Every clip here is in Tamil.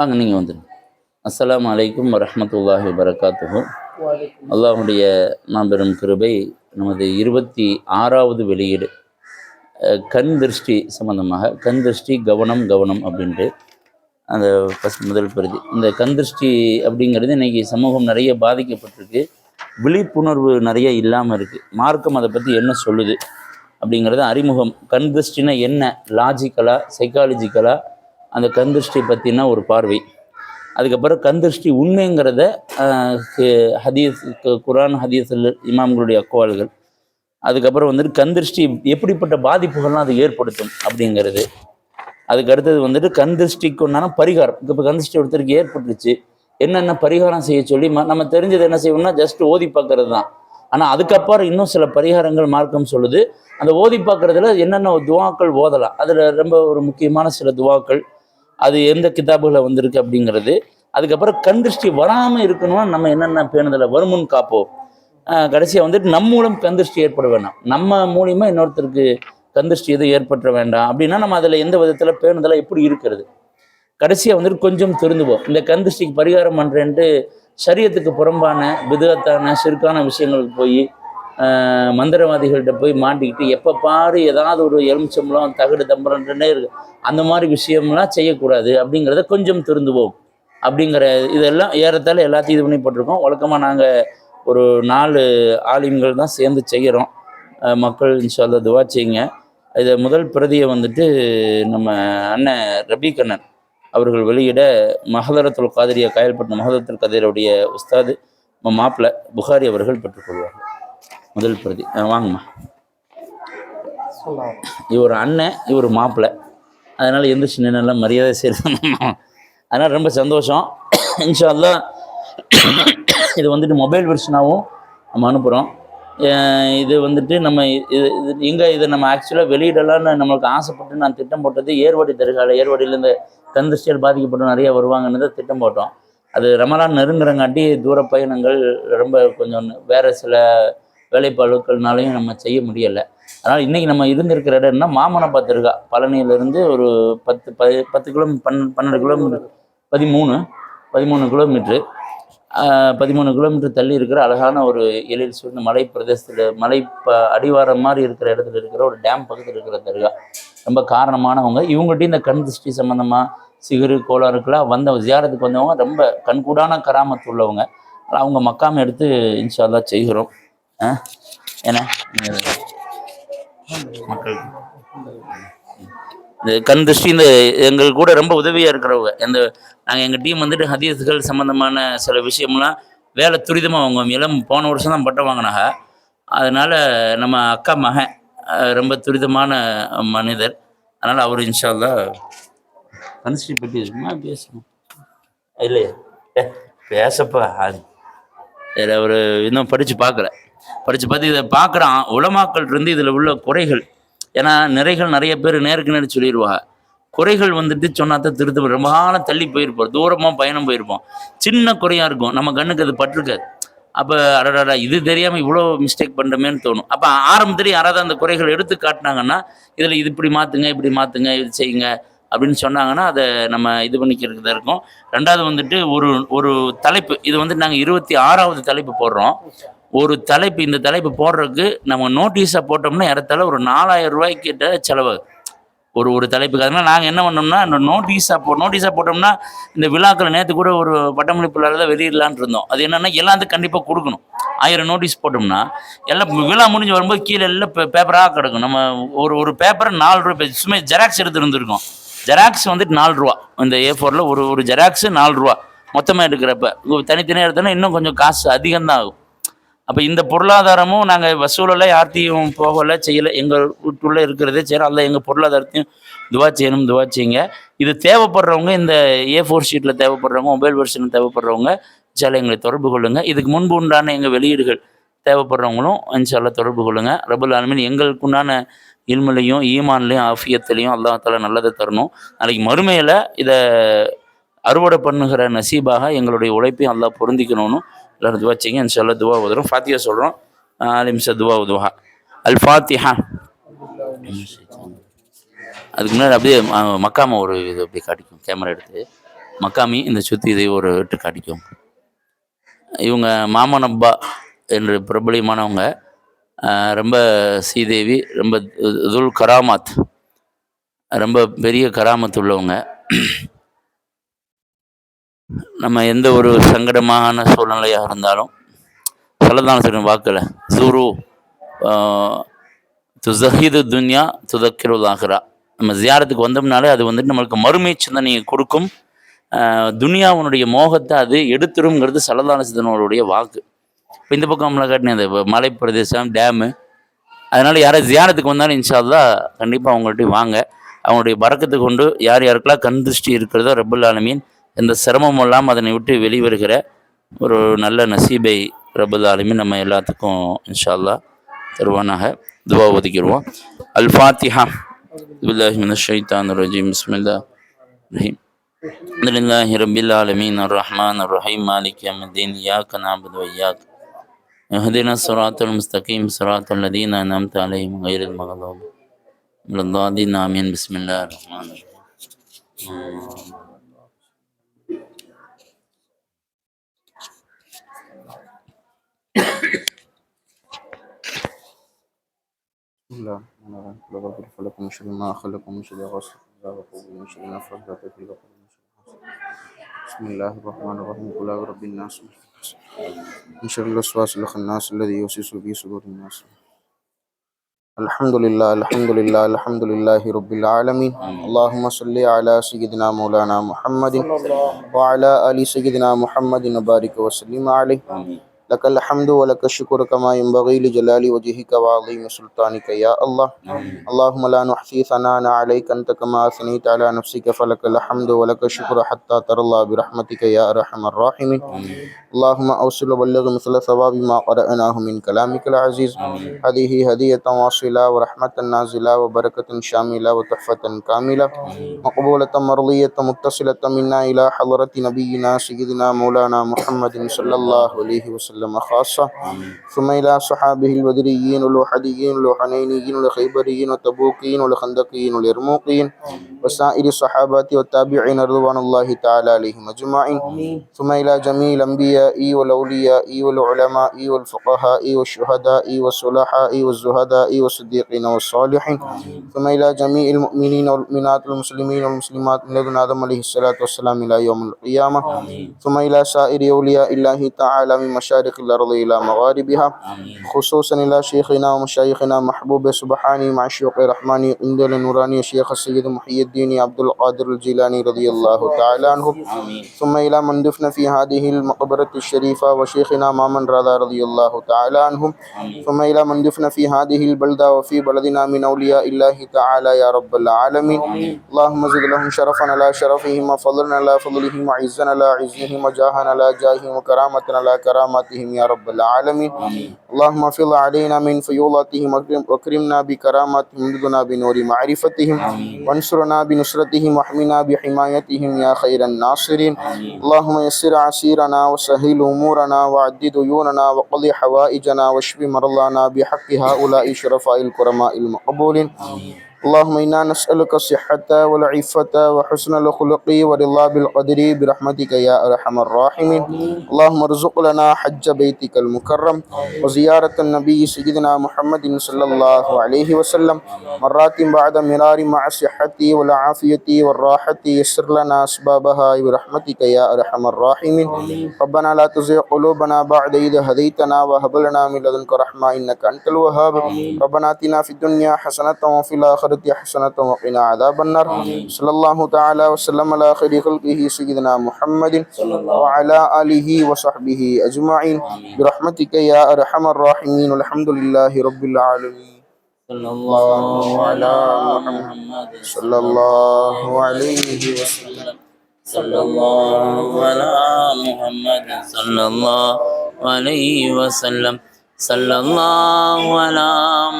வாங்க நீங்கள் வந்துடுங்க அஸ்லாம் அலைக்கும் வரமத்துல்லாஹி வரகாத்துகும் அல்லாஹுடைய மாபெரும் கிருபை நமது இருபத்தி ஆறாவது வெளியீடு கண் திருஷ்டி சம்பந்தமாக கண் திருஷ்டி கவனம் கவனம் அப்படின்ட்டு அந்த ஃபஸ்ட் முதல் பிரதி இந்த கண் திருஷ்டி அப்படிங்கிறது இன்றைக்கி சமூகம் நிறைய பாதிக்கப்பட்டிருக்கு. விழிப்புணர்வு நிறைய இல்லாமல் இருக்குது மார்க்கம் அதை பற்றி என்ன சொல்லுது அப்படிங்கிறது அறிமுகம். கண் திருஷ்டினா என்ன? லாஜிக்கலாக சைக்காலஜிக்கலாக அந்த கந்திருஷ்டி பற்றின ஒரு பார்வை. அதுக்கப்புறம் கந்திருஷ்டி உண்மைங்கிறத ஹதீஸ் குரான் ஹதீஸில் இமாம்களுடைய அக்குவால்கள் அதுக்கப்புறம் வந்துட்டு கந்திருஷ்டி எப்படிப்பட்ட பாதிப்புகள்லாம் அது ஏற்படுத்தும் அப்படிங்கிறது. அதுக்கு அடுத்தது வந்துட்டு கந்திருஷ்டிக்கு உண்டான பரிகாரம். இப்போ கந்திருஷ்டி ஒருத்தருக்கு ஏற்பட்டுருச்சு. என்னென்ன பரிகாரம் செய்ய சொல்லி ம- நம்ம தெரிஞ்சது என்ன செய்வோம்னா ஜஸ்ட் ஓதி பார்க்கறது தான். ஆனால் அதுக்கப்புறம் இன்னும் சில பரிகாரங்கள் மார்க்கம் சொல்லுது. அந்த ஓதி பார்க்கறதுல என்னென்ன துவாக்கள் ஓதலாம். அதில் ரொம்ப ஒரு முக்கியமான சில துவாக்கள். அது எந்த கிதாபுகளை வந்திருக்கு அப்படிங்கிறது. அதுக்கப்புறம் கண் திருஷ்டி வராமல் இருக்கணும்னா நம்ம என்னென்ன பேணுதலை வருமுன் காப்போம். கடைசியாக வந்துட்டு நம்ம மூலம் கண் திருஷ்டி ஏற்பட வேண்டாம். நம்ம மூலியமா இன்னொருத்தருக்கு கண் திருஷ்டி எதுவும் ஏற்பட்ட வேண்டாம். அப்படின்னா நம்ம அதில் எந்த விதத்தில் பேணுதலாக எப்படி இருக்கிறது? கடைசியாக வந்துட்டு கொஞ்சம் திருந்துவோம் இந்த கண் திருஷ்டிக்கு பரிகாரம் பண்ணுறேன்ட்டு சரியத்துக்கு புறம்பான விதத்தான சிறுக்கான விஷயங்களுக்கு போய் மந்திரவாதிகள்கிட்ட போய் மாட்டிக்கிட்டு எப்போ பாரு ஏதாவது ஒரு எலுமிச்சம்பளம் தகடு தம்பரன்றே இருக்கு. அந்த மாதிரி விஷயம்லாம் செய்யக்கூடாது அப்படிங்கிறத கொஞ்சம் திருந்துவோம். அப்படிங்கிற இதெல்லாம் ஏறத்தால் எல்லாத்தையும் இது பண்ணி போட்டிருக்கோம். வழக்கமாக நாங்கள் ஒரு நாலு ஆலிம்கள் தான் சேர்ந்து செய்கிறோம் மக்கள் இன்ஷால்லா துவா செய்யுங்க. இதை முதல் பிரதியை வந்துட்டு நம்ம அண்ணன் ரபிகண்ணன் அவர்கள் வெளியிட மகதரத்துல் காதிரியா காயல்பட்டினம் மஹதரத்துல் கதிரோடைய உஸ்தாது நம்ம புகாரி அவர்கள் பெற்றுக்கொள்வார்கள். முதல் பிரதி. வாங்கம்மா. இவர் அண்ணன் இவர் மாப்பிள்ளை. அதனால் எந்த சின்ன நல்ல மரியாதை செய்யணும் அதனால் ரொம்ப சந்தோஷம். இன்ஷா அல்லாஹ் இது வந்துட்டு மொபைல் வெர்ஷனாகவும் நம்ம அனுப்புகிறோம் இது வந்துட்டு நம்ம இது இது எங்கே இதை நம்ம ஆக்சுவலாக வெளியிடலாம்னு நம்மளுக்கு ஆசைப்பட்டு நான் திட்டம் போட்டது ஏர்வாடி தருகால. ஏர்வாடியில் இந்த கந்திருஷ்டியால் பாதிக்கப்பட்டு நிறைய வருவாங்கன்னு தான் திட்டம் போட்டோம். அது ரமலான் நெருங்குறங்காட்டி தூர பயணங்கள் ரொம்ப கொஞ்சம் வேறு சில வேலைப்பழுக்கள்னாலையும் நம்ம செய்ய முடியலை. அதனால் இன்றைக்கி நம்ம இருந்திருக்கிற இடம்னா மாமனப்பா தர்கா பழனியிலேருந்து ஒரு பத்து ப பத்து கிலோமீட்டர் பன் பன்னெண்டு கிலோமீட்டர் பதிமூணு பதிமூணு கிலோமீட்ரு. பதிமூணு கிலோமீட்டர் தள்ளி இருக்கிற அழகான ஒரு எழில் சூழ்ந்த மலை பிரதேசத்தில் மலை ப அடிவாரம் மாதிரி இருக்கிற இடத்துல இருக்கிற ஒரு டேம் பக்கத்தில் இருக்கிற தருகா. ரொம்ப காரணமானவங்க. இவங்கள்ட்டையும் இந்த கண் திருஷ்டி சம்மந்தமாக சிகுறு கோளாறுக்கெல்லாம் வந்த ஜியாரத்துக்கு வந்தவங்க ரொம்ப கண்கூடான கராமத்து உள்ளவங்க. அவங்க மக்காம எடுத்து இன்ஷா செய்கிறோம். ஆ? மக்கள் இந்த கண் திருஷ்டி இந்த எங்கள் கூட ரொம்ப உதவியாக இருக்கிறவங்க. இந்த நாங்கள் எங்கள் டீம் வந்துட்டு ஹதீஸ்கள் சம்மந்தமான சில விஷயம்லாம் வேலை துரிதமாக வாங்குவோம். இளம் போன வருஷம் தான் பட்டம் வாங்கினாங்க. அதனால் நம்ம அக்கா மகன் ரொம்ப துரிதமான மனிதர். அதனால் அவர் இன்ஷால்லா கன்ஸ்டி பற்றி இருக்குமா பேசணும் இல்லையா? ஏ, பேசப்பா அது சரி அவர் இன்னும் படித்து பார்க்கல. படித்து பார்த்து இதை பார்க்குறான். உலமாக்கள் இருந்து இதில் உள்ள குறைகள். ஏன்னா நிறைகள் நிறைய பேர் நேருக்கு நேர் சொல்லிடுவாங்க. குறைகள் வந்துட்டு சொன்னாத்தான் திருத்த ரொம்ப காலம் தள்ளி போயிருப்போம். தூரமாக பயணம் போயிருப்போம். சின்ன குறையாக இருக்கும். நம்ம கண்ணுக்கு அது பட்டிருக்காது. அப்போ அடடா இது தெரியாமல் இவ்வளோ மிஸ்டேக் பண்ணுறமேன்னு தோணும். அப்போ ஆரம்பத்தில் யாராவது அந்த குறைகள் எடுத்து காட்டினாங்கன்னா இதில் இது இப்படி மாற்றுங்க இப்படி மாற்றுங்க இது செய்யுங்க அப்படின்னு சொன்னாங்கன்னா அதை நம்ம இது பண்ணிக்கிறதுக்கு இருக்கும். ரெண்டாவது வந்துட்டு ஒரு ஒரு தலைப்பு. இது வந்து நாங்கள் இருபத்தி ஆறாவது தலைப்பு போடுறோம். ஒரு தலைப்பு இந்த தலைப்பு போடுறதுக்கு நம்ம நோட்டீஸாக போட்டோம்னா இடத்துல ஒரு நாலாயிரம் ரூபாய்க்கிட்ட செலவு. ஒரு ஒரு தலைப்புக்கு. அதனால் நாங்கள் என்ன பண்ணோம்னா இந்த நோட்டீஸாக போ நோட்டீஸாக போட்டோம்னா இந்த விழாக்கள் நேற்று கூட ஒரு பட்டமளிப்புலால் தான் வெளியிடலான் இருந்தோம். அது என்னென்னா எல்லாத்துக்கும் கண்டிப்பாக கொடுக்கணும். ஆயிரம் நோட்டீஸ் போட்டோம்னா எல்லாம் விழா முடிஞ்சு வரும்போது கீழே எல்லாம் பேப்பராக கிடக்கும். நம்ம ஒரு ஒரு பேப்பர் நாலு ரூபாய் சும்மா ஜெராக்ஸ் எடுத்து இருந்திருக்கோம் ஜெராக்ஸ் வந்துட்டு நாலு ரூபா. இந்த ஏ ஃபோரில் ஒரு ஒரு ஜெராக்ஸு நாலு ரூபா. மொத்தமாக எடுக்கிறப்ப தனித்தனியாக எடுத்தோன்னா இன்னும் கொஞ்சம் காசு அதிகம்தான் ஆகும். அப்போ இந்த பொருளாதாரமும் நாங்கள் வசூலெல்லாம் யார்த்தையும் போகலை செய்யலை. எங்கள் வீட்டுக்குள்ளே இருக்கிறதே சரி அல்ல எங்கள் பொருளாதாரத்தையும் துவா செய்யணும் துவா செய்யுங்க. இது தேவைப்படுறவங்க இந்த ஏ ஃபோர் ஷீட்டில் தேவைப்படுறவங்க மொபைல் வெர்ஷனில் தேவைப்படுறவங்க சில எங்களை தொடர்பு கொள்ளுங்கள் இதுக்கு முன்பு உண்டான எங்கள் வெளியீடுகள் தேவைப்படுறவங்களும் இன்ஷால்லா தொடர்பு கொள்ளுங்கள் ரபுல் எங்களுக்கு உண்டான எல்முலையும் ஈமான்லையும் ஆஃபியத்துலையும் அல்லாஹால நல்லதை தரணும். நாளைக்கு மறுமையில் இதை அறுவடை பண்ணுகிற நசீபாக எங்களுடைய உழைப்பையும் அல்லா பொருந்திக்கணும்னு எல்லோரும் துவா செய்யுங்க. இன்ஷால்லா துவா உதவும் ஃபாத்தியா சொல்கிறோம் நிமிஷம் துவா உதுவா. அல் ஃபாத்திஹா அதுக்கு முன்னாடி அப்படியே மக்காம ஒரு இது அப்படியே காட்டிக்கும் கேமரா எடுத்து. மக்காமி இந்த சுற்றி இதை ஒரு எட்டு காட்டிக்கும் இவங்க மாமனப்பா என்று பிரபலியமானவங்க ரொம்ப ஸ்ரீதேவி ரொம்ப துல் கராமாத் ரொம்ப பெரிய கராமத் உள்ளவங்க நம்ம எந்த ஒரு சங்கடமான சூழ்நிலையாக இருந்தாலும் சொல்லதான் சொல்லும் வாக்கில். ஜூரு துசஹீது துன்யா துதக்கிருல் நம்ம ஜியாரத்துக்கு வந்தோம்னாலே அது வந்துட்டு நம்மளுக்கு மறுமை சிந்தனையை கொடுக்கும். துனியாவுனுடைய மோகத்தை அது எடுத்துருங்கிறது சலதான சிதனோடைய வாக்கு. இப்போ இந்த பக்கம் நம்மளை காட்டினேன் அந்த மலை பிரதேசம் டேமு. அதனால் யாராவது ஜியாரத்துக்கு வந்தாலும் இன்ஷால்லா கண்டிப்பாக அவங்கள்ட்ட வாங்க. அவங்களுடைய பறக்கத்தை கொண்டு யார் யாருக்கெல்லாம் கண் திருஷ்டி இருக்கிறதோ ரப்புல் ஆலமீன் எந்த சிரமமும் இல்லாமல் அதனை விட்டு வெளிவருகிற ஒரு நல்ல நசீபை ரப்புல் ஆலமீன் நம்ம எல்லாத்துக்கும் இன்ஷா அல்லாஹ் தருவானாக துவா ஒதுக்கிடுவோம் அல் ஃபாத்திஹா பில்லாஹி மினஷ் ஷைத்தானிர் ரஜீம் பிஸ்மில்லாஹ் ரஹீம் الحمد لله رب العالمين الرحمن الرحيم مالك يوم الدين إياك نعبد وإياك اهدنا الصراط المستقيم صراط الذين أنعمت عليهم غير المغضوب ولا الضالين آمين بسم الله الرحمن الرحيم الله الرحمن الرحيم قل أعوذ برب من شر ما خلق ومن شر غاسق إذا وقب ومن شر النفاثات في العقد ومن شر حاسد بسم الله الرحمن الرحيم. قل برب الناس من شر الوسواس الخناس الذي يوسوس في صدور الناس. الحمد لله الحمد لله الحمد لله رب العالمين. اللهم صل على سيدنا مولانا محمد وعلى آل سيدنا محمد وبارك وسلم عليه. لك الحمد ولك الشكر كما ينبغي لجلال وجهك وعظيم سلطانك يا الله. اللهم لا نحصي ثناء عليك أنت كما أثنيت على نفسك فلك الحمد ولك الشكر حتى ترى الله برحمتك يا أرحم الراحمين. اللهم أوصل وبلغ مثل ثواب ما قرأناه من كلامك العزيز. هذه هدية واصلة ورحمة نازلة وبركة شاملة وتحفة كاملة. مقبولة مرضية متصلة منا إلى حضرة نبينا سيدنا مولانا محمد صلى الله عليه وسلم. خاصة. آمين ثم إلى صحابه البدريين والوحديين والحنينيين والخيبريين والتبوكيين والخندقيين واليرموقيين وسائر الصحابة والتابعين رضوان الله تعالى عليهم أجمعين. ثم إلى جميع الأنبياء والأولياء والعلماء والفقهاء والشهداء والصلحاء والزهداء والصديقين والصالحين. ثم إلى جميع المؤمنين والمؤمنات والمسلمين والمسلمات من لدن آدم عليه الصلاة والسلام إلى يوم القيامة. ثم إلى سائر أولياء الله تعالى من مشارق الأرض إلى مغاربها آمين. خصوصا إلى شيخنا ومشايخنا محبوب سبحاني مع الشيوخ الرحماني عند النوراني الشيخ السيد محي الدين عبد القادر الجيلاني رضي الله تعالى عنه. ثم إلى من دفن في هذه المقبرة الشريفة وشيخنا مامن رضا رضي الله تعالى عنهم آمين. ثم إلى من دفن في هذه البلدة وفي بلدنا من أولياء الله تعالى يا رب العالمين. اللهم زد لهم شرفا على شرفهم وفضلنا على فضلهم وعزا على عزهم وجاها على جاههم وكرامة على كراماتهم يا رب العالمين. اللهم افض علينا من فيوضاتهم وأكرم- واكرمنا بكراماتهم وامددنا بنور معرفتهم. وانصرنا بنصرتهم واحمنا بحمايتهم يا خير الناصرين. اللهم يسر عسيرنا وسهل امورنا وعد ديوننا وقض حوائجنا واشف مرضانا بحق هؤلاء شرفاء الكرماء المقبولين. اللهم إنا نسألك الصحة والعفة وحسن الخلق ورضا بالقدر برحمتك يا أرحم الراحمين. اللهم ارزق لنا حج بيتك المكرم وزيارة النبي سيدنا محمد صلى الله عليه وسلم. مرات بعد مرار مع الصحة والعافية والراحة يسر لنا أسبابها برحمتك يا أرحم الراحمين. ربنا لا تزغ قلوبنا بعد إذ هديتنا وهب لنا من لدنك رحمة إنك أنت الوهاب. ربنا آتنا في الدنيا حسنة وفي الآخرة حسنة وقنا عذاب النار. صلى الله تعالى وسلم على خير خلقه سيدنا محمد وعلى آله وصحبه أجمعين. برحمتك يا أرحم الراحمين. والحمد لله رب العالمين. صلى الله على محمد صلى الله عليه وسلم. صلى الله على محمد. صلى الله عليه وسلم. صلى الله على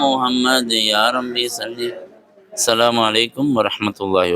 محمد. يا ربي صلي அலாம் வலைக்கம் வரமத்துல்லாஹி